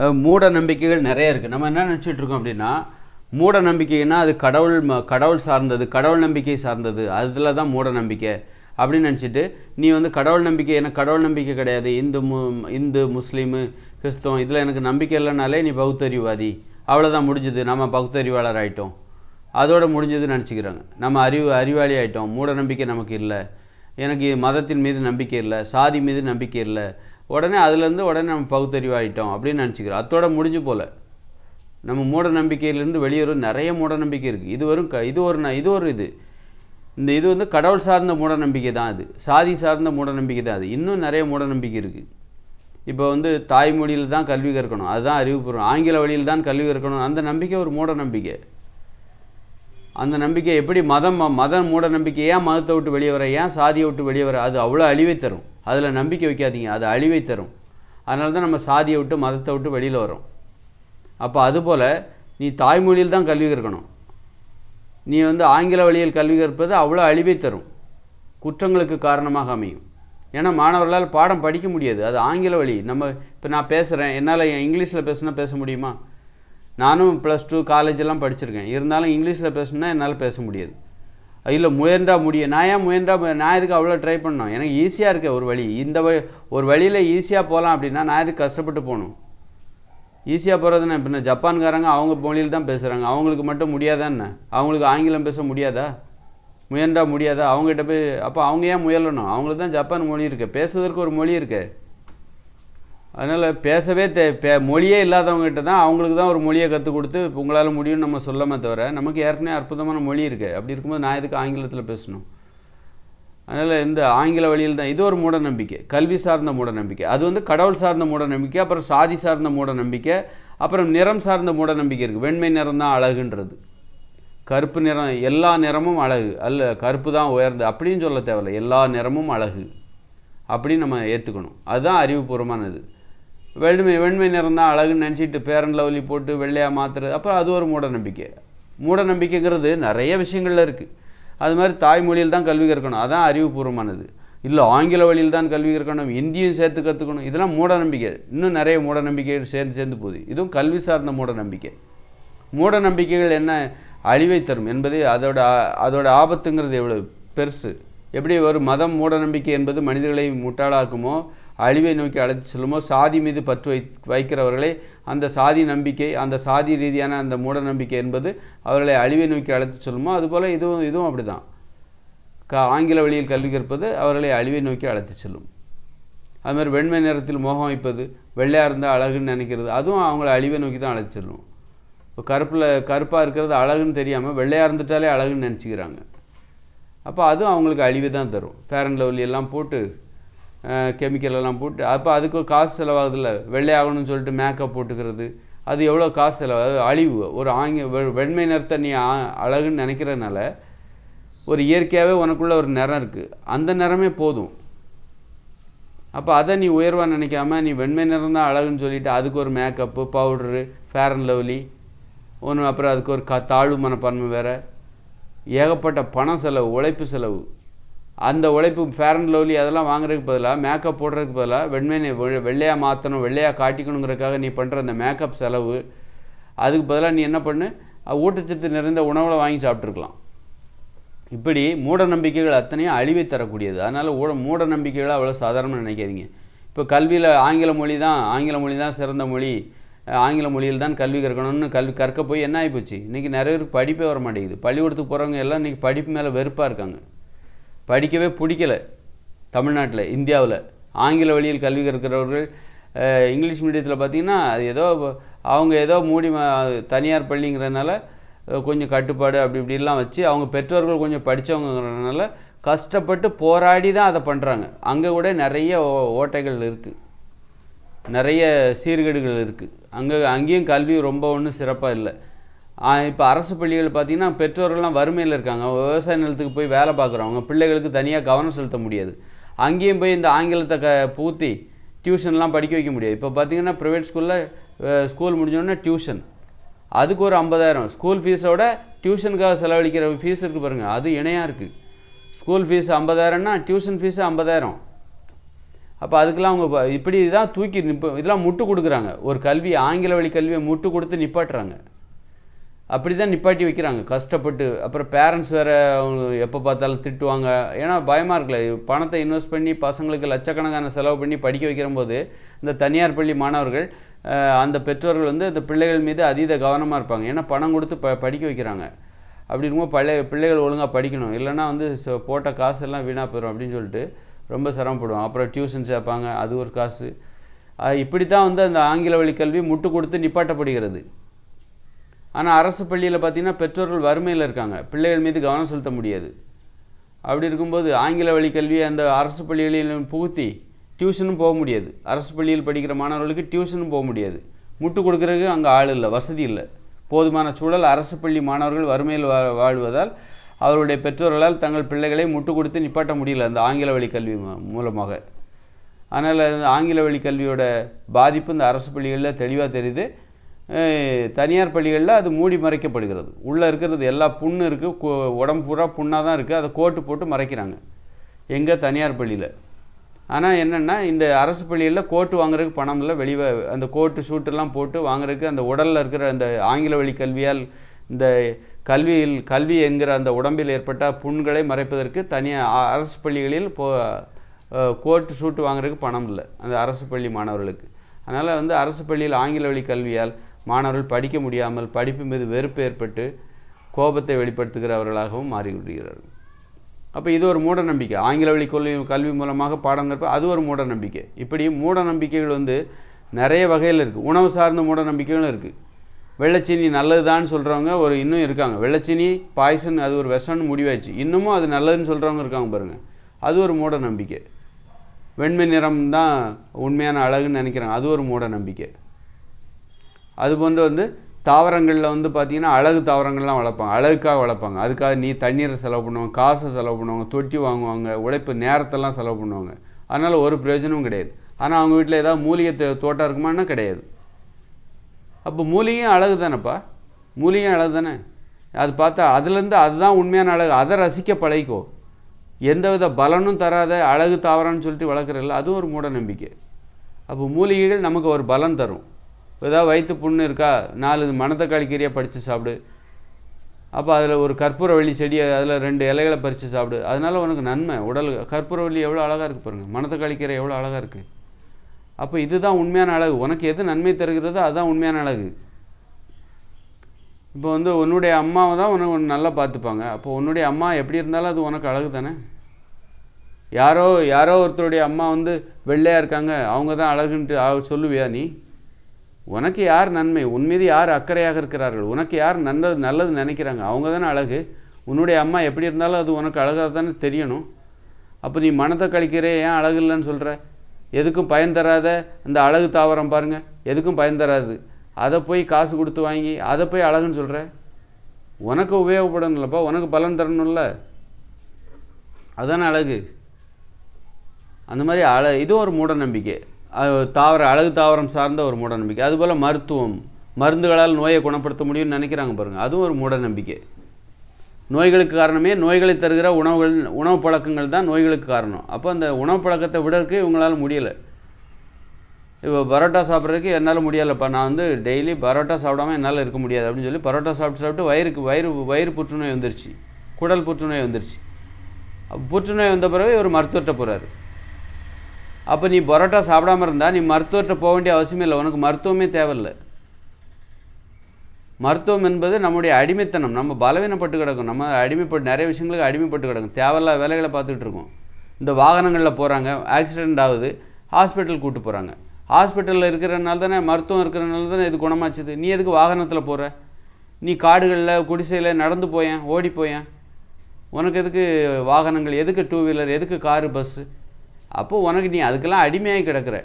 மூட நம்பிக்கைகள் நிறைய இருக்குது நம்ம என்ன நினச்சிட்டு இருக்கோம் அப்படின்னா மூட நம்பிக்கைன்னா அது கடவுள் ம- கடவுள் சார்ந்தது கடவுள் நம்பிக்கை சார்ந்தது. அதில் தான் மூட நம்பிக்கை அப்படின்னு நினச்சிட்டு நீ வந்து கடவுள் நம்பிக்கை எனக்கு கடவுள் நம்பிக்கை கிடையாது. இந்து மு இந்து முஸ்லீமு கிறிஸ்தவம் இதில் எனக்கு நம்பிக்கை இல்லைனாலே நீ பகுத்தறிவாதி அவ்வளோதான் முடிஞ்சது. நம்ம பகுத்தறிவாளர் ஆகிட்டோம் அதோடு முடிஞ்சதுன்னு நினச்சிக்கிறாங்க. நம்ம அறிவு அறிவாளி ஆகிட்டோம் மூட நம்பிக்கை நமக்கு இல்லை. எனக்கு மதத்தின் மீது நம்பிக்கை இல்லை. சாதி மீது நம்பிக்கை இல்லை. உடனே அதுலேருந்து உடனே நம்ம பகுத்தறிவாயிட்டோம் அப்படின்னு நினச்சிக்கிறோம். அத்தோட முடிஞ்சு போல. நம்ம மூட நம்பிக்கையிலேருந்து வெளியேறும் நிறைய மூட நம்பிக்கை இருக்குது இது வரும் க இது ஒரு ந- இது ஒரு இது. இந்த இது வந்து கடவுள் சார்ந்த மூட நம்பிக்கை தான் அது. சாதி சார்ந்த மூட நம்பிக்கை தான் அது. இன்னும் நிறைய மூட நம்பிக்கை இருக்குது இப்போ வந்து தாய்மொழியில் தான் கல்வி கற்கணும். அதுதான் அறிவுபூர்வம். ஆங்கில வழியில் தான் கல்வி கற்கணும். அந்த நம்பிக்கை ஒரு மூட நம்பிக்கை. அந்த நம்பிக்கை எப்படி மதம் மத மூட நம்பிக்கை ஏன் மதத்தை விட்டு வெளியே வர ஏன் சாதியை விட்டு வெளியே வர அது அவ்வளோ அழிவை தரும். அதில் நம்பிக்கை வைக்காதீங்க அது அழிவை தரும். அதனால தான் நம்ம சாதியை விட்டு மதத்தை விட்டு வெளியில் வரோம் அப்போ அதுபோல் நீ தாய்மொழியில் தான் கல்வி கற்கணும். நீ வந்து ஆங்கில வழியில் கல்வி கற்பது அவ்வளோ அழிவை தரும். குற்றங்களுக்கு காரணமாக அமையும். ஏன்னா மாணவர்களால் பாடம் படிக்க முடியாது. அது ஆங்கில வழி. நம்ம இப்போ நான் பேசுகிறேன் என்னால் இங்கிலீஷில் பேசுனா பேச முடியுமா? நானும் ப்ளஸ் டூ காலேஜ் எல்லாம் படிச்சிருக்கேன். இருந்தாலும் இங்கிலீஷில் பேசணுன்னா என்னால் பேச முடியாது. இல்லை முயன்றா முடியும் நான் ஏன் முயன்றா நான் எதுக்கு அவ்வளோ ட்ரை பண்ணோம் எனக்கு ஈஸியாக இருக்க ஒரு வழி. இந்த வழி ஒரு வழியில் ஈஸியாக போகலாம் அப்படின்னா நான் எதுக்கு கஷ்டப்பட்டு போகணும்? ஈஸியாக போகிறதுனா இப்போ என்ன ஜப்பான்காரங்க அவங்க மொழியில் தான் பேசுகிறாங்க அவங்களுக்கு மட்டும் முடியாதா என்ன? அவங்களுக்கு ஆங்கிலம் பேச முடியாதா? முயன்றா முடியாதா? அவங்ககிட்ட போய் அப்போ அவங்க ஏன் முயலணும்? அவங்களுக்கு தான் ஜப்பான் மொழி இருக்குது பேசுவதற்கு ஒரு மொழி இருக்குது அதனால் பேசவே தே பே மொழியே இல்லாதவங்ககிட்ட தான் அவங்களுக்கு தான் ஒரு மொழியை கற்றுக் கொடுத்து உங்களால் முடியும்னு நம்ம சொல்லாமே தவிர நமக்கு ஏற்கனவே அற்புதமான மொழி இருக்குது அப்படி இருக்கும்போது நான் எதுக்கு ஆங்கிலத்தில் பேசணும்? அதனால் இந்த ஆங்கில வழியில் தான் இது ஒரு மூட நம்பிக்கை கல்வி சார்ந்த மூட நம்பிக்கை அது வந்து கடவுள் சார்ந்த மூட நம்பிக்கை அப்புறம் சாதி சார்ந்த மூட நம்பிக்கை அப்புறம் நிறம் சார்ந்த மூட நம்பிக்கை இருக்குது வெண்மை நிறம் தான் அழகுன்றது. கருப்பு நிறம் எல்லா நிறமும் அழகு. அல்ல கருப்பு தான் உயர்ந்து அப்படின்னு சொல்ல தேவையில்லை. எல்லா நிறமும் அழகு. அப்படின்னு நம்ம ஏற்றுக்கணும் அதுதான் அறிவுபூர்வமானது. வெண்மை வெண்மை நிறம் தான் அழகுன்னு நினச்சிட்டு பேரன் லவ்லி போட்டு வெள்ளையாக மாற்றுறது அப்புறம் அது ஒரு மூட நம்பிக்கை மூட நம்பிக்கைங்கிறது நிறைய விஷயங்கள்ல இருக்குது அது மாதிரி தாய்மொழியில் தான் கல்வி கற்கணும். அதான் அறிவுபூர்வமானது. இல்லை ஆங்கில வழியில் தான் கல்வி கற்கணும். இந்தியும் சேர்த்து கற்றுக்கணும் இதெல்லாம் மூட நம்பிக்கை இன்னும் நிறைய மூட நம்பிக்கைகள் சேர்ந்து சேர்ந்து போகுது. இதுவும் கல்வி சார்ந்த மூட நம்பிக்கை மூட நம்பிக்கைகள் என்ன அழிவை தரும் என்பது அதோட அதோட ஆபத்துங்கிறது எவ்வளோ பெருசு. எப்படி ஒரு மதம் மூட நம்பிக்கை என்பது மனிதர்களை முட்டாளாக்குமோ அழிவை நோக்கி அழைத்து செல்லுமோ சாதி மீது பற்று வை வைக்கிறவர்களை அந்த சாதி நம்பிக்கை அந்த சாதி ரீதியான அந்த மூட நம்பிக்கை என்பது அவர்களை அழிவை நோக்கி அழைத்து செல்லுமோ அதுபோல் இதுவும் இதுவும் அப்படிதான். க ஆங்கில வழியில் கல்வி கற்பது அவர்களை அழிவை நோக்கி அழைத்து செல்லும். அதுமாதிரி வெண்மை நிறத்தில் மோகம் வைப்பது வெள்ளையாக இருந்தால் அழகுன்னு நினைக்கிறது அதுவும் அவங்கள அழிவை நோக்கி தான் அழைத்து செல்லும். இப்போ கருப்பில் கருப்பாக இருக்கிறது அழகுன்னு தெரியாமல் வெள்ளையாக இருந்துட்டாலே அழகுன்னு நினச்சிக்கிறாங்க. அப்போ அதுவும் அவங்களுக்கு அழிவு தான் தரும். ஃபேர் அண்ட் லவ்லி எல்லாம் போட்டு கெமிக்கல் எல்லாம் போட்டு அப்போ அதுக்கு காசு செலவாகுதுல்ல? வெள்ளையாகணும்னு சொல்லிட்டு மேக்கப் போட்டுக்கிறது. அது எவ்வளோ காசு செலவாகுது? அழிவு. ஒரு ஆங்கி வெ- வெண்மை நிறத்தை நீ அழகுன்னு நினைக்கிறதுனால ஒரு இயற்கையாகவே உனக்குள்ள ஒரு நிறம் இருக்குது அந்த நிறமே போதும். அப்போ அதை நீ உயர்வாக நினைக்காம நீ வெண்மை நிறம் தான் அழகுன்னு சொல்லிட்டு அதுக்கு ஒரு makeup powder fair and lovely ஒன்று அப்புறம் அதுக்கு ஒரு க தாழ்வு மனப்பான்மை வேறு. ஏகப்பட்ட பண செலவு உழைப்பு செலவு. அந்த உழைப்பு ஃபேர் அண்ட் லவ்லி அதெல்லாம் வாங்குறதுக்கு பதிலாக மேக்கப் போடுறதுக்கு பதிலாக வெண்மையை வெள்ளையாக மாற்றணும் வெள்ளையாக காட்டிக்கணுங்கிறதுக்காக நீ பண்ணுற அந்த மேக்கப் செலவு அதுக்கு பதிலாக நீ என்ன பண்ணு? ஊட்டச்சத்து நிறைந்த உணவுகளை வாங்கி சாப்பிட்ருக்கலாம் இப்படி மூட நம்பிக்கைகள் அத்தனையும் அழிவை தரக்கூடியது. அதனால் ஊட மூட நம்பிக்கைகளை அவ்வளோ சாதாரணமாக நினைக்காதீங்க. இப்போ கல்வியில் ஆங்கில மொழி தான் ஆங்கில மொழி தான் சிறந்த மொழி. ஆங்கில மொழியில் தான் கல்வி கற்கணும்னு கல்வி கற்க போய் என்ன ஆகிப்போச்சு இன்றைக்கி நிறைய பேருக்கு படிப்பே வர மாட்டேங்குது பள்ளிக்கூடத்துக்கு போகிறவங்க எல்லாம் இன்றைக்கி படிப்பு மேலே வெறுப்பாக இருக்காங்க. படிக்கவே பிடிக்கல தமிழ்நாட்டில் இந்தியாவில். ஆங்கில வழியில் கல்வி கற்கிறவர்கள் இங்கிலீஷ் மீடியத்தில் பார்த்திங்கன்னா அது ஏதோ அவங்க ஏதோ மூடி தனியார் பள்ளிங்கிறதுனால கொஞ்சம் கட்டுப்பாடு அப்படி இப்படிலாம் வச்சு அவங்க பெற்றோர்கள் கொஞ்சம் படித்தவங்கிறதுனால கஷ்டப்பட்டு போராடி தான் அதை பண்ணுறாங்க அங்கே கூட நிறைய ஓ- ஓட்டைகள் இருக்குது நிறைய சீர்கேடுகள் இருக்குது அங்கே அங்கேயும் கல்வி ரொம்ப ஒன்றும் சிறப்பாக இல்லை. இப்போ அரசு பள்ளிகள் பார்த்திங்கன்னா பெற்றோர்கள்லாம் வறுமையில் இருக்காங்க. விவசாய நிலத்துக்கு போய் வேலை பார்க்குறவங்க பிள்ளைகளுக்கு தனியாக கவனம் செலுத்த முடியாது. அங்கேயும் போய் இந்த ஆங்கிலத்தை க பூத்தி டியூஷன்லாம் படிக்க வைக்க முடியாது. இப்போ பார்த்தீங்கன்னா ப்ரைவேட் ஸ்கூலில் ஸ்கூல் முடிஞ்சோடனே டியூஷன். அதுக்கு ஒரு ஐம்பதாயிரம். ஸ்கூல் ஃபீஸோட டியூஷனுக்காக செலவழிக்கிற ஃபீஸ் இருக்குது பாருங்கள் அது இணையாக இருக்குது ஸ்கூல் ஃபீஸ் ஐம்பதாயிரம்னா டியூஷன் ஃபீஸு ஐம்பதாயிரம். அப்போ அதுக்கெல்லாம் அவங்க இப்படி தான் தூக்கி நிப்ப இதெல்லாம் முட்டு கொடுக்குறாங்க. ஒரு கல்வி ஆங்கில வழி கல்வியை முட்டு கொடுத்து நிப்பாட்டுறாங்க. அப்படி தான் நிப்பாட்டி வைக்கிறாங்க. கஷ்டப்பட்டு அப்புறம் பேரண்ட்ஸ் வேறு அவங்க எப்போ பார்த்தாலும் திட்டுவாங்க. ஏன்னா பயமாக இருக்குல்ல. பணத்தை இன்வெஸ்ட் பண்ணி பசங்களுக்கு லட்சக்கணக்கான செலவு பண்ணி படிக்க வைக்கிற போது இந்த தனியார் பள்ளி மாணவர்கள் அந்த பெற்றோர்கள் வந்து அந்த பிள்ளைகள் மீது அதீத கவனமாக இருப்பாங்க. ஏன்னா பணம் கொடுத்து ப படிக்க வைக்கிறாங்க. அப்படி இருக்கும்போது பழைய பிள்ளைகள் ஒழுங்காக படிக்கணும். இல்லைன்னா வந்து போட்ட காசு எல்லாம் வீணாக போயிடும் அப்படின்னு சொல்லிட்டு ரொம்ப சிரமப்படுவாங்க. அப்புறம் டியூஷன் சேர்ப்பாங்க. அது ஒரு காசு. இப்படி தான் வந்து அந்த ஆங்கில வழி கல்வி முட்டு கொடுத்து நிப்பாட்டப்படுகிறது. ஆனால் அரசு பள்ளியில் பார்த்தீங்கன்னா பெற்றோர்கள் வறுமையில் இருக்காங்க. பிள்ளைகள் மீது கவனம் செலுத்த முடியாது. அப்படி இருக்கும்போது ஆங்கில வழி கல்வியை அந்த அரசு பள்ளிகளில் புகுத்தி டியூஷனும் போக முடியாது. அரசு பள்ளியில் படிக்கிற மாணவர்களுக்கு டியூஷனும் போக முடியாது. முட்டு கொடுக்கறதுக்கு அங்கே ஆள் இல்லை வசதி இல்லை. போதுமான சூழல் அரசு பள்ளி மாணவர்கள் வறுமையில் வா வாழ்வதால் அவருடைய பெற்றோர்களால் தங்கள் பிள்ளைகளை முட்டு கொடுத்து நிப்பாட்ட முடியல அந்த ஆங்கில வழி கல்வி மூலமாக. அதனால் ஆங்கில வழி கல்வியோட பாதிப்பு இந்த அரசு பள்ளிகளில் தெளிவாக தெரியுது. தனியார் பள்ளிகளில் அது மூடி மறைக்கப்படுகிறது. உள்ளே இருக்கிறது எல்லா புண்ணு இருக்குது உடம்பு பூரா புண்ணாக தான் இருக்குது அதை கோட்டு போட்டு மறைக்கிறாங்க. எங்கே தனியார் பள்ளியில். ஆனால் என்னென்னா இந்த அரசு பள்ளிகளில் கோட்டு வாங்குறதுக்கு பணம் இல்லை வெளியே அந்த கோட்டு ஷூட்டெல்லாம் போட்டு வாங்குறதுக்கு அந்த உடலில் இருக்கிற அந்த ஆங்கில வழி கல்வியால் இந்த கல்வியில் கல்வி என்கிற அந்த உடம்பில் ஏற்பட்ட புண்களை மறைப்பதற்கு தனியாக அரசு பள்ளிகளில் போ கோட்டு ஷூட்டு வாங்குறதுக்கு பணம் இல்லை அந்த அரசு பள்ளி மாணவர்களுக்கு. அதனால் வந்து அரசு பள்ளியில் ஆங்கில வழி கல்வியால் மாணவர்கள் படிக்க முடியாமல் படிப்பு மீது வெறுப்பு ஏற்பட்டு கோபத்தை வெளிப்படுத்துகிறவர்களாகவும் மாறிவிடுகிறார்கள். அப்போ இது ஒரு மூட நம்பிக்கை. ஆங்கில வழி கல்வி கல்வி மூலமாக பாடம் கற்ப அது ஒரு மூட நம்பிக்கை. இப்படி மூட நம்பிக்கைகள் வந்து நிறைய வகையில் இருக்குது உணவு சார்ந்த மூட நம்பிக்கைகளும் இருக்குது வெள்ளச்சீனி நல்லதுதான்னு சொல்கிறவங்க ஒரு இன்னும் இருக்காங்க. வெள்ளைச்சீனி பாய்சன் அது ஒரு விஷம்னு முடிவாச்சு இன்னமும் அது நல்லதுன்னு சொல்கிறவங்க இருக்காங்க பாருங்கள் அது ஒரு மூட நம்பிக்கை. வெண்மை நிறம் தான் உண்மையான அழகுன்னு நினைக்கிறாங்க. அது ஒரு மூட நம்பிக்கை. அது போன்று வந்து தாவரங்களில் வந்து பார்த்திங்கன்னா அழகு தாவரங்கள்லாம் வளர்ப்பாங்க. அழகுக்காக வளர்ப்பாங்க. அதுக்காக நீ தண்ணீரை செலவு பண்ணுவாங்க காசை செலவு பண்ணுவாங்க தொட்டி வாங்குவாங்க உழைப்பு நேரத்தெல்லாம் செலவு பண்ணுவாங்க. அதனால் ஒரு பிரயோஜனமும் கிடையாது. ஆனால் அவங்க வீட்டில் ஏதாவது மூலிகை தோட்டம் இருக்குமானா கிடையாது. அப்போ மூலிகையும் அழகு தானேப்பா? மூலிகையும் அழகு தானே? அது பார்த்தா அதுலேருந்து அதுதான் உண்மையான அழகு. அதை ரசிக்க பழகிக்கோ. எந்தவித பலனும் தராத அழகு தாவரம்னு சொல்லிட்டு வளர்க்குறதில்ல அதுவும் ஒரு மூட நம்பிக்கை. அப்போ மூலிகைகள் நமக்கு ஒரு பலன் தரும். ஏதாவது வயிற்று புண்ணு இருக்கா? நாலு மணத்தக்காளி கீரையை படித்து சாப்பிடு. அப்போ அதில் ஒரு கற்பூரவள்ளி செடி அதில் ரெண்டு இலைகளை பறித்து சாப்பிடு. அதனால் உனக்கு நன்மை. உடல் கற்பூரவள்ளி எவ்வளோ அழகாக இருக்குது பாருங்கள் மணத்தக்காளி கீரை எவ்வளோ அழகாக இருக்குது அப்போ இதுதான் உண்மையான அழகு. உனக்கு எது நன்மை தருகிறதோ அதுதான் உண்மையான அழகு. இப்போ வந்து உன்னுடைய அம்மாவை தான் உனக்கு ஒன்று நல்லா பார்த்துப்பாங்க. அப்போ உன்னுடைய அம்மா எப்படி இருந்தாலும் அது உனக்கு அழகு தானே? யாரோ யாரோ ஒருத்தருடைய அம்மா வந்து வெள்ளையாக இருக்காங்க. அவங்க தான் அழகுன்ட்டு அவ- சொல்லுவியா நீ? உனக்கு யார் நன்மை? உன் மீது யார் அக்கறையாக இருக்கிறார்கள்? உனக்கு யார் நல்லது நல்லது நினைக்கிறாங்க? அவங்க தானே அழகு. உன்னுடைய அம்மா எப்படி இருந்தாலும் அது உனக்கு அழகாக தானே தெரியணும். அப்போ நீ மனத்தை கழிக்கிறே ஏன் அழகு இல்லைன்னு சொல்கிற எதுக்கும் பயன் தராத அந்த அழகு தாவரம் பாருங்கள் எதுக்கும் பயன் தராது. அதை போய் காசு கொடுத்து வாங்கி அதை போய் அழகுன்னு சொல்கிற உனக்கு உபயோகப்படணும்லப்பா உனக்கு பலன் தரணும்ல. அதுதானே அழகு. அந்த மாதிரி அழ இது ஒரு மூட நம்பிக்கை. தாவர அழகு தாவரம் சார்ந்த ஒரு மூட நம்பிக்கை அதுபோல் மருத்துவம். மருந்துகளால் நோயை குணப்படுத்த முடியும்னு நினைக்கிறாங்க பாருங்கள் அதுவும் ஒரு மூட நம்பிக்கை நோய்களுக்கு காரணமே நோய்களை தருகிற உணவுகள் உணவு பழக்கங்கள் தான் நோய்களுக்கு காரணம். அப்போ அந்த உணவு பழக்கத்தை விடறதுக்கு இவங்களால் முடியலை. இப்போ பரோட்டா சாப்பிட்றதுக்கு என்னால் முடியலைப்பா. நான் வந்து டெய்லி பரோட்டா சாப்பிடாம என்னால் இருக்க முடியாது அப்படின்னு சொல்லி பரோட்டா சாப்பிட்டு சாப்பிட்டு வயிறுக்கு வயிறு வயிறு புற்றுநோய் வந்துருச்சு. குடல் புற்றுநோய் வந்துருச்சு. புற்றுநோய் வந்த பிறகு இவர் மருத்துவர்கிட்ட போகிறாரு அப்போ நீ பரோட்டா சாப்பிடாம இருந்தால் நீ மருத்துவர்கிட்ட போக வேண்டிய அவசியம் இல்லை. உனக்கு மருத்துவமே தேவையில்லை. மருத்துவம் என்பது நம்முடைய அடிமைத்தனம். நம்ம பலவீனப்பட்டு கிடக்கும். நம்ம அடிமைப்பட்டு நிறைய விஷயங்களுக்கு அடிமைப்பட்டு கிடக்கும். தேவையில்லாத வேலைகளை பார்த்துக்கிட்டு இருக்கோம். இந்த வாகனங்களில் போகிறாங்க ஆக்சிடெண்ட் ஆகுது. ஹாஸ்பிட்டல் கூப்பிட்டு போகிறாங்க ஹாஸ்பிட்டலில் இருக்கிறனால தானே மருத்துவம் இருக்கிறனால தானே இது குணமாச்சுது. நீ எதுக்கு வாகனத்தில் போகிற நீ காடுகளில் குடிசையில் நடந்து போயேன் ஓடி போயேன். உனக்கு எதுக்கு வாகனங்கள்? எதுக்கு டூ வீலர் எதுக்கு காரு பஸ்ஸு அப்போது உனக்கு நீ அதுக்கெல்லாம் அடிமையாக கிடக்குற.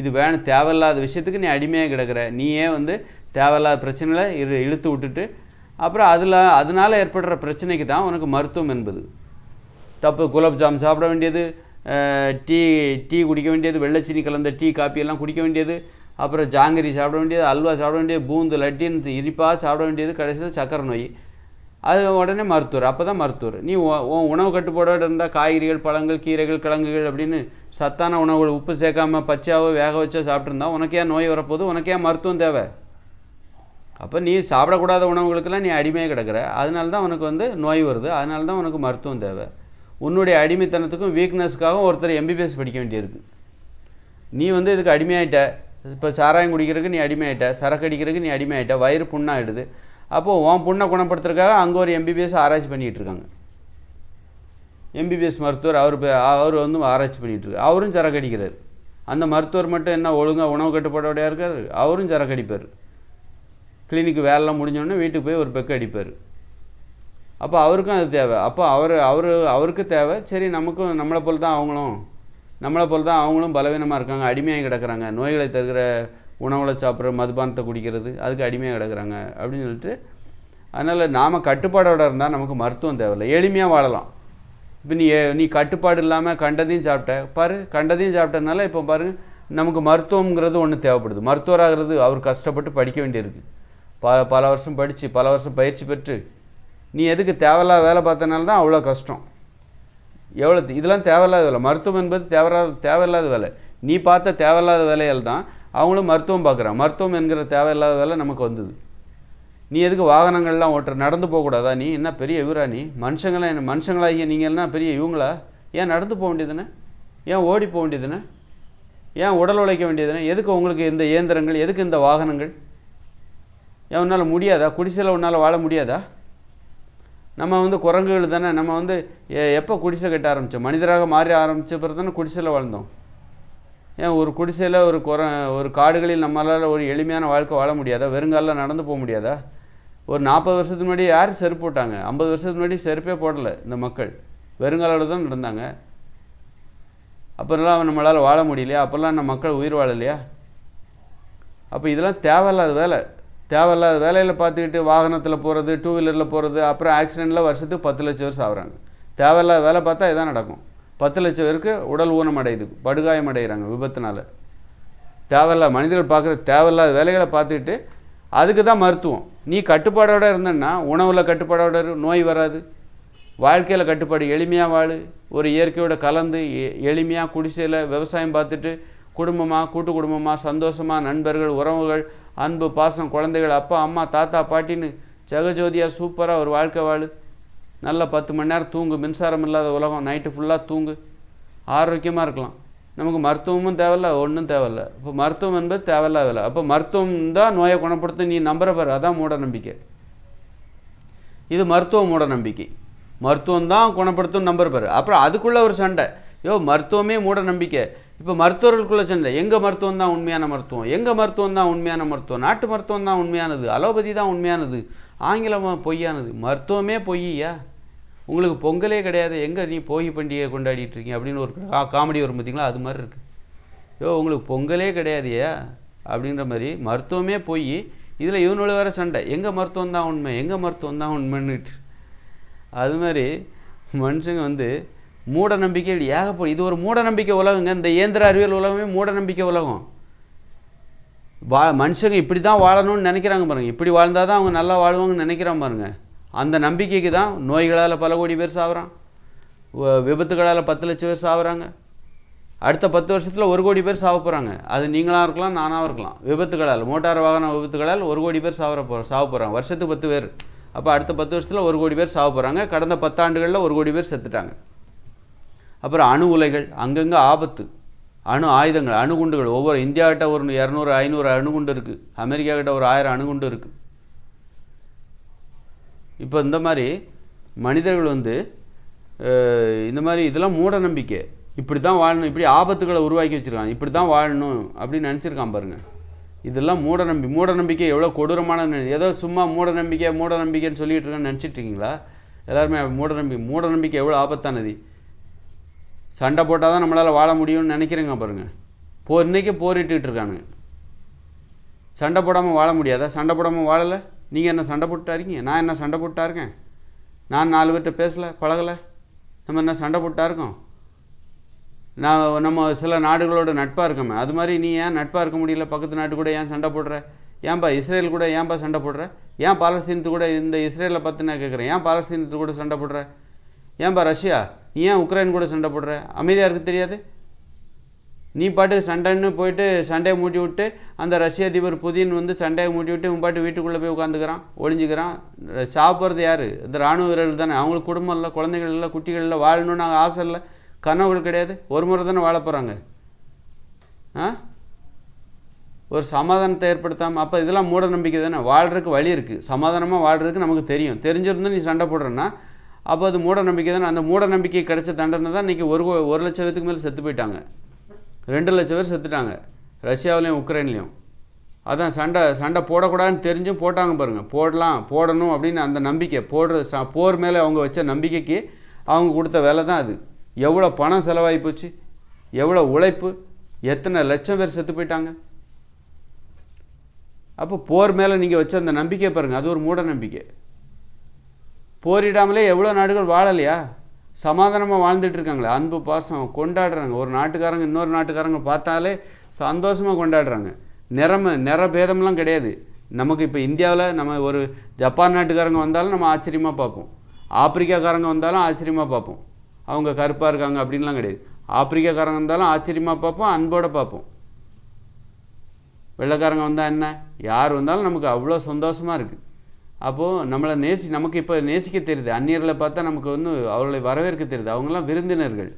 இது வேணும் தேவையில்லாத விஷயத்துக்கு நீ அடிமையாக கிடக்குற. நீயே வந்து தேவையில்லாத பிரச்சனைகளை இழு இழுத்து விட்டுட்டு அப்புறம் அதில் அதனால் ஏற்படுற பிரச்சனைக்கு தான் உனக்கு மருத்துவம் என்பது. தப்பு குலோப்ஜாம் சாப்பிட வேண்டியது டீ டீ குடிக்க வேண்டியது வெள்ளைச்சீனி கலந்த டீ காப்பியெல்லாம் குடிக்க வேண்டியது அப்புறம் ஜாங்கிரி சாப்பிட வேண்டியது அல்வா சாப்பிட வேண்டியது பூந்து லட்டின்னு இனிப்பாக சாப்பிட வேண்டியது கடைசியில் சக்கரை நோய். அது உடனே மருத்துவர் அப்போ தான் மருத்துவர். நீ உன் உணவு கட்டுப்பாடோடு இருந்தால் காய்கறிகள் பழங்கள் கீரைகள் கிழங்குகள் அப்படின்னு சத்தான உணவுகள் உப்பு சேர்க்காம பச்சையாவோ வேக வச்சோ சாப்பிட்ருந்தா உனக்கு ஏன் நோய் வரப்போகுது? உனக்கு ஏன் மருத்துவம் தேவை? அப்போ நீ சாப்பிடக்கூடாத உணவுகளுக்கெல்லாம் நீ அடிமையாக கிடக்கிற. அதனால தான் உனக்கு வந்து நோய் வருது. அதனால தான் உனக்கு மருத்துவம் தேவை. உன்னுடைய அடிமைத்தனத்துக்கும் வீக்னஸ்க்காகவும் ஒருத்தர் எம்பிபிஎஸ் படிக்க வேண்டியிருக்கு. நீ வந்து இதுக்கு அடிமையாயிட்ட. இப்போ சாராயம் குடிக்கிறதுக்கு நீ அடிமையாயிட்ட. சரக்கு அடிக்கிறதுக்கு நீ அடிமையாயிட்ட. வயிறு புண்ணாகிடுது அப்போது உன் புண்ணை குணப்படுத்துறதுக்காக அங்கே ஒரு எம்பிபிஎஸ் ஆராய்ச்சி பண்ணிகிட்டு இருக்காங்க. எம்பிபிஎஸ் மருத்துவர் அவர் பே- அவர் வந்து ஆராய்ச்சி பண்ணிகிட்டு இருக்கார். அவரும் சரக்கு அடிக்கிறார் அந்த மருத்துவர் மட்டும் என்ன ஒழுங்காக உணவு கட்டுப்பாடோடையாக இருக்கார்? அவரும் சரக்கு அடிப்பார் கிளினிக் வேலைலாம் முடிஞ்சோடனே வீட்டுக்கு போய் ஒரு பெக்கு அடிப்பார். அப்போ அவருக்கும் அது தேவை. அப்போ அவர் அவர் அவருக்கு தேவை. சரி நமக்கும் நம்மளை போல் தான் அவங்களும். நம்மளை போல் தான் அவங்களும் பலவீனமாக இருக்காங்க. அடிமையாக கிடக்குறாங்க. நோய்களை தருகிற உணவுகளை சாப்பிட்ற மதுபானத்தை குடிக்கிறது அதுக்கு அடிமையாக கிடக்குறாங்க அப்படின்னு சொல்லிட்டு அதனால் நாம் கட்டுப்பாடோட இருந்தால் நமக்கு மருத்துவம் தேவையில்லை. எளிமையாக வாழலாம். இப்போ நீ நீ கட்டுப்பாடு இல்லாமல் கண்டதையும் சாப்பிட்ட பாரு கண்டதையும் சாப்பிட்டதுனால இப்போ பாரு நமக்கு மருத்துவங்கிறது ஒன்று தேவைப்படுது. மருத்துவராகிறது அவர் கஷ்டப்பட்டு படிக்க வேண்டியிருக்கு. ப பல வருஷம் படித்து பல வருஷம் பயிற்சி பெற்று நீ எதுக்கு தேவையில்லாத வேலை பார்த்தனால தான் அவ்வளோ கஷ்டம். எவ்வளோ இதெல்லாம் தேவையில்லாத வேலை. மருத்துவம் என்பது தேவையில்லாத தேவையில்லாத வேலை. நீ பார்த்த தேவையில்லாத வேலையால் தான் அவங்களும் மருத்துவம் பார்க்குறான் மருத்துவம் என்கிற தேவையில்லாத வேலை நமக்கு வந்தது. நீ எதுக்கு வாகனங்கள்லாம் ஓட்டுற? நடந்து போகக்கூடாதா நீ? என்ன பெரிய இவரா நீ? மனுஷங்களாம் என்ன? மனுஷங்களாகிய நீங்கள் எல்லாம் பெரிய இவங்களா? ஏன் நடந்து போக வேண்டியதுனே ஏன் ஓடி போக வேண்டியதுனே ஏன் உடல் உழைக்க வேண்டியதுனே எதுக்கு உங்களுக்கு இந்த இயந்திரங்கள்? எதுக்கு இந்த வாகனங்கள்? ஏன் உன்னால் முடியாதா? குடிசையில் உன்னால் வாழ முடியாதா? நம்ம வந்து குரங்குகள் தானே. நம்ம வந்து எ- எப்போ குடிசை கட்ட ஆரம்பித்தோம் மனிதராக மாறி ஆரம்பித்த பிறகு தானே குடிசையில் வாழ்ந்தோம். ஏன் ஒரு குடிசையில் ஒரு குர ஒரு காடுகளில் நம்மளால் ஒரு எளிமையான வாழ்க்கை வாழ முடியாதா? வெறுங்காலில் நடந்து போக முடியாதா? ஒரு நாற்பது வருஷத்துக்கு முன்னாடி யார் செருப்பு போட்டாங்க? ஐம்பது வருஷத்துக்கு முன்னாடி செருப்பே போடலை இந்த மக்கள். வெறுங்காலோட தான் நடந்தாங்க. அப்போல்லாம் நம்மளால் வாழ முடியலையா? அப்போல்லாம் நம்ம மக்கள் உயிர் வாழலையா? அப்போ இதெல்லாம் தேவையில்லாத வேலை. தேவையில்லாத வேலையில் பார்த்துக்கிட்டு வாகனத்தில் போகிறது டூ வீலரில் போகிறது அப்புறம் ஆக்சிடெண்ட்டில் வருஷத்துக்கு பத்து லட்சம் வருஷம் ஆகுறாங்க தேவையில்லாத வேலை பார்த்தா இதான் நடக்கும். பத்து லட்சம் பேருக்கு உடல் ஊனம் அடையுது படுகாயம் அடைகிறாங்க விபத்துனால். தேவையில்லா மனிதர்கள் பார்க்குற தேவையில்லாத வேலைகளை பார்த்துக்கிட்டு அதுக்கு தான் மருத்துவம். நீ கட்டுப்பாடோடு இருந்தன்னா உணவில் கட்டுப்பாடோட நோய் வராது. வாழ்க்கையில் கட்டுப்பாடு எளிமையாக வாழு. ஒரு இயற்கையோட கலந்து எ- எளிமையாக குடிசையில் விவசாயம் பார்த்துட்டு குடும்பமாக கூட்டு குடும்பமாக சந்தோஷமாக நண்பர்கள் உறவுகள் அன்பு பாசம் குழந்தைகள் அப்பா அம்மா தாத்தா பாட்டின்னு ஜெகஜோதியாக சூப்பராக ஒரு வாழ்க்கை வாழு. நல்லா பத்து மணி நேரம் தூங்கு மின்சாரம் இல்லாத உலகம் நைட்டு ஃபுல்லாக தூங்கு. ஆரோக்கியமாக இருக்கலாம். நமக்கு மருத்துவமும் தேவையில்ல ஒன்றும் தேவையில்ல. இப்போ மருத்துவம் என்பது தேவையில்லாத வேலை அப்போ மருத்துவம் தான் நோயை குணப்படுத்தும் நீ நம்புற பாரு. அதான் மூட நம்பிக்கை இது மருத்துவ மூட நம்பிக்கை மருத்துவம் தான் குணப்படுத்தும் நம்பர் பாரு. அப்புறம் அதுக்குள்ளே ஒரு சண்டை. யோ மருத்துவமே மூட நம்பிக்கை இப்போ மருத்துவர்களுக்குள்ளே சண்டை. எங்கள் மருத்துவம் தான் உண்மையான மருத்துவம்? எங்கள் மருத்துவம் தான் உண்மையான மருத்துவம்? நாட்டு மருத்துவம் தான் உண்மையானது. அலோபதி தான் உண்மையானது. ஆங்கிலம் பொய்யானது. மருத்துவமே பொய்யா? உங்களுக்கு பொங்கலே கிடையாது. எங்கே நீ போகி பண்டிகை கொண்டாடிட்டு இருக்கீங்க? அப்படின்னு ஒரு காமெடி வரும் பார்த்தீங்களா? அது மாதிரி இருக்குது யோ உங்களுக்கு பொங்கலே கிடையாதுயா அப்படின்ற மாதிரி மருத்துவமே போய் இதில் இவனோட வேறு சண்டை. எங்கள் மருத்துவம் தான் உண்மை? எங்கள் மருத்துவம் தான் உண்மைன்னுட்டு. அது மாதிரி மனுஷங்க வந்து மூட நம்பிக்கை ஏகப்போ இது ஒரு மூட நம்பிக்கை உலகங்க. இந்த இயந்திர அறிவியல் உலகமே மூட நம்பிக்கை உலகம். வா மனுஷங்க இப்படி தான் வாழணும்னு நினைக்கிறாங்க பாருங்க. இப்படி வாழ்ந்தால் தான் அவங்க நல்லா வாழ்வாங்கன்னு நினைக்கிறான் பாருங்கள் அந்த நம்பிக்கைக்கு தான் நோய்களால் பல கோடி பேர் சாகுறான் விபத்துகளால் பத்து லட்சம் பேர் சாகுறாங்க அடுத்த பத்து வருஷத்தில் ஒரு கோடி பேர் சாவ போகிறாங்க அது நீங்களாக இருக்கலாம் நானாக இருக்கலாம். விபத்துகளால் மோட்டார் வாகன விபத்துகளால் ஒரு கோடி பேர் சாவர போ சாவ போகிறாங்க வருஷத்துக்கு பத்து பேர். அப்போ அடுத்த பத்து வருஷத்தில் ஒரு கோடி பேர் சாக போகிறாங்க கடந்த பத்தாண்டுகளில் ஒரு கோடி பேர் செத்துட்டாங்க. அப்புறம் அணு உலைகள் அங்கங்கே ஆபத்து. அணு ஆயுதங்கள் அணுகுண்டுகள். ஒவ்வொரு இந்தியாக்கிட்ட ஒரு இரநூறு ஐநூறு அணுகுண்டு இருக்குது அமெரிக்காக்கிட்ட ஒரு ஆயிரம் அணுகுண்டு இருக்குது இப்போ இந்த மாதிரி மனிதர்கள் வந்து இந்த மாதிரி இதெல்லாம் மூட நம்பிக்கை. இப்படி தான் வாழணும் இப்படி ஆபத்துகளை உருவாக்கி வச்சுருக்காங்க இப்படி தான் வாழணும் அப்படின்னு நினச்சிருக்கான் பாருங்கள் இதெல்லாம் மூட நம்பி மூட நம்பிக்கை எவ்வளோ கொடூரமான ஏதோ சும்மா மூட நம்பிக்கை மூட நம்பிக்கைன்னு சொல்லிகிட்டு இருக்கேன்னு நினச்சிட்டு இருக்கீங்களா? எல்லாருமே மூட நம்பிக்கை மூட நம்பிக்கை எவ்வளோ ஆபத்தானது. சண்டை போட்டால் தான் நம்மளால் வாழ முடியும்னு நினைக்கிறேங்க பாருங்கள் போ இன்றைக்கி போரிட்டுக்கிட்டு இருக்கானுங்க. சண்டை போடாமல் வாழ முடியாதா? சண்டை போடாமல் வாழலை? நீங்கள் என்ன சண்டை போட்டா இருக்கீங்க? நான் என்ன சண்டை போட்டாருக்கேன் இருக்கேன்? நான் நாலு பேர்கிட்ட பேசலை பழகலை? நம்ம என்ன சண்டை போட்டாருக்கோம் இருக்கோம்? நான் நம்ம சில நாடுகளோட நட்பாக இருக்கோமே. அது மாதிரி நீ ஏன் நட்பாக இருக்க முடியல? பக்கத்து நாட்டு கூட ஏன் சண்டை போடுற? ஏன்பா இஸ்ரேல் கூட ஏன்பா சண்டை போடுற? ஏன் பாலஸ்தீனத்து கூட இந்த இஸ்ரேலை பற்றி நான் கேட்குறேன் ஏன் பாலஸ்தீனத்து கூட சண்டை போடுற? ஏன்பா ரஷ்யா? நீ ஏன் உக்ரைன் கூட சண்டை போடுற? அமைதியாக இருக்கு தெரியாது? நீ பாட்டு சண்டைன்னு போயிட்டு சண்டையை மூட்டி விட்டு அந்த ரஷ்ய அதிபர் புதின் வந்து சண்டையை மூட்டி விட்டு உன் பாட்டு வீட்டுக்குள்ளே போய் உட்காந்துக்கிறான் ஒழிஞ்சுக்கிறான் சாப்பிட்றது யார்? இந்த இராணுவ வீரர்கள் தானே. அவங்களுக்கு குடும்பம் இல்லை குழந்தைகள் இல்லை குட்டிகள் இல்லை வாழணும்னு நாங்கள் ஆசை இல்லை. கனவுகள் கிடையாது. ஒரு முறை தானே வாழ போகிறாங்க ஆ? ஒரு சமாதானத்தை ஏற்படுத்தாமல் அப்போ இதெல்லாம் மூட நம்பிக்கை தானே. வாழ்கிறதுக்கு வழி இருக்குது சமாதானமாக வாழ்கிறதுக்கு நமக்கு தெரியும். தெரிஞ்சிருந்து நீ சண்டை போடுறேன்னா அப்போ அது மூட நம்பிக்கை தானே. அந்த மூட நம்பிக்கை கிடைச்ச தண்டனை தான் இன்றைக்கி ஒரு ஒரு லட்சத்துக்கு மேலே செத்து போயிட்டாங்க. ரெண்டு லட்சம் பேர் செத்துட்டாங்க. ரஷ்யாவிலையும் உக்ரைன்லேயும். அதான் சண்டை சண்டை போடக்கூடாதுன்னு தெரிஞ்சும் போட்டாங்க பாருங்கள் போடலாம் போடணும் அப்படின்னு அந்த நம்பிக்கை. போடுற ச போர் மேலே அவங்க வச்ச நம்பிக்கைக்கு அவங்க கொடுத்த வேலை தான் அது. எவ்வளோ பணம் செலவாகி போச்சு? எவ்வளோ உழைப்பு? எத்தனை லட்சம் பேர் செத்து போயிட்டாங்க? அப்போ போர் மேலே நீங்கள் வச்ச அந்த நம்பிக்கை பாருங்கள் அது ஒரு மூட நம்பிக்கை. போரிடாமலே எவ்வளோ நாடுகள் வாழலையா? சமாதானமாக வாழ்ந்துட்டு இருக்காங்களே அன்பு பாசம் கொண்டாடுறாங்க. ஒரு நாட்டுக்காரங்க இன்னொரு நாட்டுக்காரங்க பார்த்தாலே சந்தோஷமாக கொண்டாடுறாங்க. நிறம நிற பேதம்லாம் கிடையாது. நமக்கு இப்போ இந்தியாவில் நம்ம ஒரு ஜப்பான் நாட்டுக்காரங்க வந்தாலும் நம்ம ஆச்சரியமாக பார்ப்போம். ஆப்பிரிக்காக்காரங்க வந்தாலும் ஆச்சரியமாக பார்ப்போம். அவங்க கருப்பாக இருக்காங்க அப்படின்லாம் கிடையாது. ஆப்பிரிக்காக்காரங்க வந்தாலும் ஆச்சரியமாக பார்ப்போம் அன்போடு பார்ப்போம். வெள்ளைக்காரங்க வந்தால் என்ன? யார் வந்தாலும் நமக்கு அவ்வளோ சந்தோஷமாக இருக்குது அப்போது நம்மளை நேசி நமக்கு இப்போ நேசிக்க தெரியுது. அந்நியர்களை பார்த்தா நமக்கு வந்து அவர்களை வரவேற்க தெரியுது. அவங்களாம் விருந்தினர்கள்.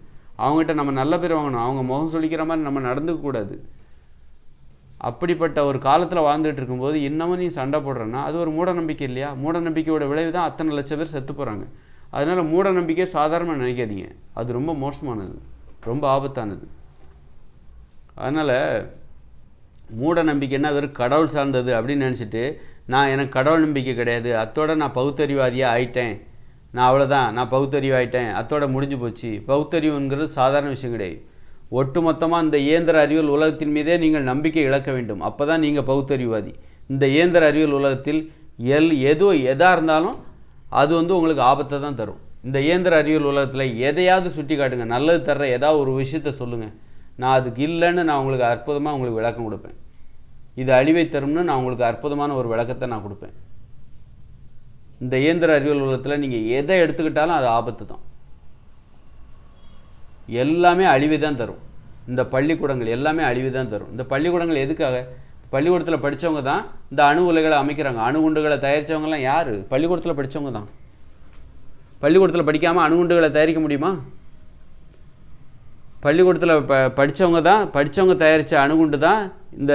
அவங்ககிட்ட நம்ம நல்ல பேர் வாங்கணும். அவங்க முகம் சொல்லிக்கிற மாதிரி நம்ம நடந்துக்கக்கூடாது அப்படிப்பட்ட ஒரு காலத்தில் வாழ்ந்துட்டு இருக்கும்போது இன்னமும் நீ சண்டை போடுறேன்னா அது ஒரு மூட நம்பிக்கை இல்லையா? மூட நம்பிக்கையோட விளைவு தான் அத்தனை லட்சம் பேர் செத்து போகிறாங்க அதனால் மூட நம்பிக்கை சாதாரணமாக நினைக்காதீங்க. அது ரொம்ப மோசமானது. ரொம்ப ஆபத்தானது. அதனால் மூட நம்பிக்கைன்னா வெறும் கடவுள் சார்ந்தது அப்படின்னு நினச்சிட்டு நான் எனக்கு கடவுள் நம்பிக்கை கிடையாது. அத்தோட நான் பகுத்தறிவாதியாக ஆயிட்டேன். நான் அவ்வளோதான் நான் பகுத்தறிவு ஆயிட்டேன். அத்தோட முடிஞ்சு போச்சு. பகுத்தறிவுங்கிறது சாதாரண விஷயம் கிடையாது. ஒட்டுமொத்தமாக இந்த இயந்திர அறிவியல் உலகத்தின் மீதே நீங்கள் நம்பிக்கை இழக்க வேண்டும். அப்போ தான் நீங்கள் பகுத்தறிவாதி இந்த இயந்திர அறிவியல் உலகத்தில் எல் எது எதாக இருந்தாலும் அது வந்து உங்களுக்கு ஆபத்தை தான் தரும். இந்த இயந்திர அறிவியல் உலகத்தில் எதையாவது சுட்டி காட்டுங்க நல்லது தர்ற ஏதாவது ஒரு விஷயத்த சொல்லுங்கள் நான் அதுக்கு இல்லைன்னு நான் உங்களுக்கு அற்புதமாக உங்களுக்கு விளக்கம் கொடுப்பேன். இது அழிவை தரும்னு நான் உங்களுக்கு அற்புதமான ஒரு விளக்கத்தை நான் கொடுப்பேன். இந்த இயந்திர அறிவியல் உலகத்தில் நீங்கள் எதை எடுத்துக்கிட்டாலும் அது ஆபத்து தான். எல்லாமே அழிவை தான் தரும். இந்த பள்ளிக்கூடங்கள் எல்லாமே அழிவு தான் தரும். இந்த பள்ளிக்கூடங்கள் எதுக்காக? பள்ளிக்கூடத்தில் படித்தவங்க தான் இந்த அணு உலைகளை அமைக்கிறாங்க. அணுகுண்டுகளை தயாரித்தவங்கலாம் யார்? பள்ளிக்கூடத்தில் படித்தவங்க தான். பள்ளிக்கூடத்தில் படிக்காமல் அணுகுண்டுகளை தயாரிக்க முடியுமா? பள்ளிக்கூடத்தில் ப படித்தவங்க தான் படித்தவங்க தயாரித்த அணுகுண்டு தான் இந்த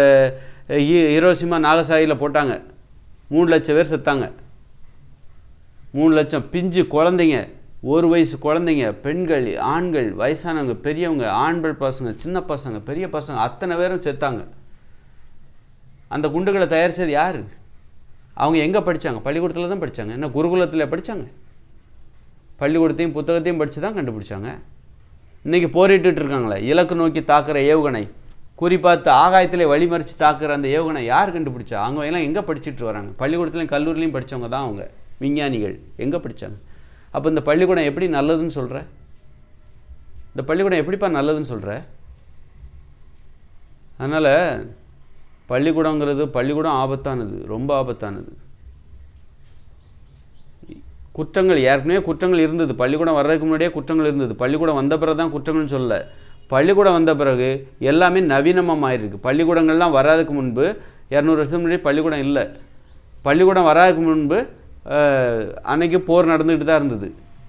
ஹீரோசிமா ஹிரோஷிமா நாகசாகியில் போட்டாங்க. மூணு லட்சம் பேர் செத்தாங்க. மூணு லட்சம் பிஞ்சு குழந்தைங்க ஒரு வயசு குழந்தைங்க பெண்கள் ஆண்கள் வயசானவங்க பெரியவங்க ஆண்கள் பசங்க சின்ன பசங்க பெரிய பசங்க அத்தனை பேரும் செத்தாங்க. அந்த குண்டுகளை தயாரித்தது யார்? அவங்க எங்கே படித்தாங்க பள்ளிக்கூடத்தில் தான் படித்தாங்க என்ன குருகுலத்தில் படித்தாங்க பள்ளிக்கூடத்தையும் புத்தகத்தையும் படித்து தான் கண்டுபிடிச்சாங்க. இன்றைக்கி போரிட்டு இருக்காங்களே இலக்கு நோக்கி தாக்குற ஏவுகணை. குறிப்பாத்து ஆகாயத்திலே வழிமறித்து தாக்குற அந்த ஏவுகணை யார் கண்டுபிடிச்சா? அவங்க எல்லாம் எங்கே படிச்சுட்டு வராங்க? பள்ளிக்கூடத்துலையும் கல்லூரிலையும் படித்தவங்க தான் அவங்க. விஞ்ஞானிகள். எங்கே படித்தாங்க அப்போ இந்த பள்ளிக்கூடம் எப்படி நல்லதுன்னு சொல்கிற இந்த பள்ளிக்கூடம் எப்படிப்பா நல்லதுன்னு சொல்கிற அதனால் பள்ளிக்கூடங்கிறது பள்ளிக்கூடம் ஆபத்தானது ரொம்ப ஆபத்தானது. குற்றங்கள் ஏற்கனவே குற்றங்கள் இருந்தது. பள்ளிக்கூடம் வர்றதுக்கு முன்னாடியே குற்றங்கள் இருந்தது. பள்ளிக்கூடம் வந்த பிறகு தான் குற்றங்கள்னு சொல்லலை. பள்ளிக்கூடம் வந்த பிறகு எல்லாமே நவீனமாக மாறிருக்கு பள்ளிக்கூடங்கள்லாம் வராதுக்கு முன்பு இரநூறு வருஷத்துக்கு முன்னாடி பள்ளிக்கூடம் இல்லை. பள்ளிக்கூடம் வராதுக்கு முன்பு அஹ், அன்னைக்கு போர் நடந்துக்கிட்டு தான் இருந்தது.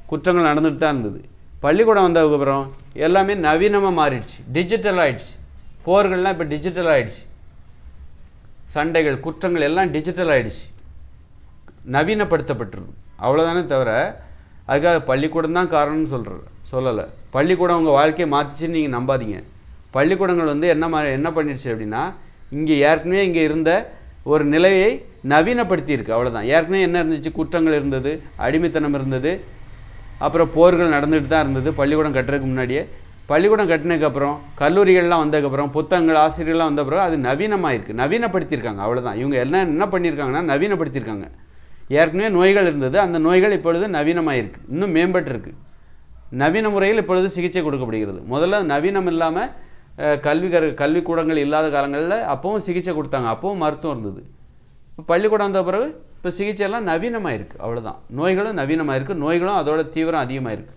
குற்றங்கள் நடந்துகிட்டு தான் இருந்தது. பள்ளிக்கூடம் வந்ததுக்கப்புறம் எல்லாமே நவீனமாக மாறிடுச்சு. டிஜிட்டல் ஆகிடுச்சு போர்கள்லாம் இப்போ டிஜிட்டல் ஆகிடுச்சு சண்டைகள் குற்றங்கள் எல்லாம் டிஜிட்டல் ஆகிடுச்சு நவீனப்படுத்தப்பட்டிருக்கு. அவ்வளோதானே தவிர அதுக்காக பள்ளிக்கூடம் தான் காரணம்னு சொல்கிற சொல்லலை. பள்ளிக்கூடம் உங்கள் வாழ்க்கையை மாற்றிச்சுன்னு நீங்கள் நம்பாதீங்க. பள்ளிக்கூடங்கள் வந்து என்ன மாதிரி என்ன பண்ணிடுச்சு அப்படின்னா இங்கே ஏற்கனவே இங்கே இருந்த ஒரு நிலையை நவீனப்படுத்தியிருக்கு அவ்வளோதான் ஏற்கனவே என்ன இருந்துச்சு? குற்றங்கள் இருந்தது அடிமைத்தனம் இருந்தது அப்புறம் போர்கள் நடந்துட்டு தான் இருந்தது பள்ளிக்கூடம் கட்டுறதுக்கு முன்னாடியே. பள்ளிக்கூடம் கட்டினதுக்கப்புறம் கல்லூரிகள்லாம் வந்ததுக்கப்புறம் புத்தகங்கள் ஆசிரியர்கள்லாம் வந்த பிறகு அது நவீனமாயிருக்கு. நவீனப்படுத்தியிருக்காங்க அவ்வளோதான் இவங்க என்ன என்ன பண்ணியிருக்காங்கன்னா நவீனப்படுத்தியிருக்காங்க. ஏற்கனவே நோய்கள் இருந்தது அந்த நோய்கள் இப்பொழுது நவீனமாயிருக்கு. இன்னும் மேம்பட்டிருக்கு. நவீன முறையில் இப்பொழுது சிகிச்சை கொடுக்கப்படுகிறது. முதல்ல நவீனம் இல்லாமல் கல்வி கரு கல்விக்கூடங்கள் இல்லாத காலங்களில் அப்போவும் சிகிச்சை கொடுத்தாங்க. அப்பவும் மருத்துவம் இருந்தது. இப்போ பள்ளிக்கூடம் வந்த பிறகு இப்போ சிகிச்சையெல்லாம் நவீனமாக இருக்குது அவ்வளவுதான். நோய்களும் நவீனமாக இருக்குது நோய்களும் அதோட தீவிரம் அதிகமாக இருக்குது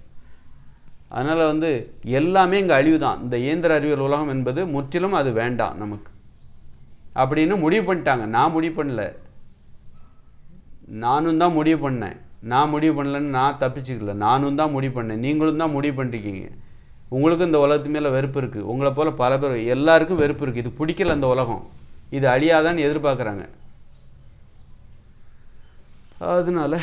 அதனால் வந்து எல்லாமே இங்கே அழிவு தான் இந்த இயந்திர அறிவியல் உலகம் என்பது முற்றிலும் அது வேண்டாம் நமக்கு. அப்படின்னு முடிவு பண்ணிட்டாங்க. நான் முடிவு பண்ணல. நானும் தான் முடிவு பண்ணேன். நான் முடிவு பண்ணலன்னு நான் தப்பிச்சுக்கல. நானும் தான் முடிவு பண்ணேன். நீங்களும் தான் முடிவு பண்ணிருக்கீங்க உங்களுக்கும் இந்த உலகத்து மேலே வெறுப்பு இருக்குது உங்களை போல் பல பேர் எல்லாருக்கும் வெறுப்பு இருக்குது இது பிடிக்கல அந்த உலகம். இது அழியாதான்னு எதிர்பார்க்குறாங்க. அதனால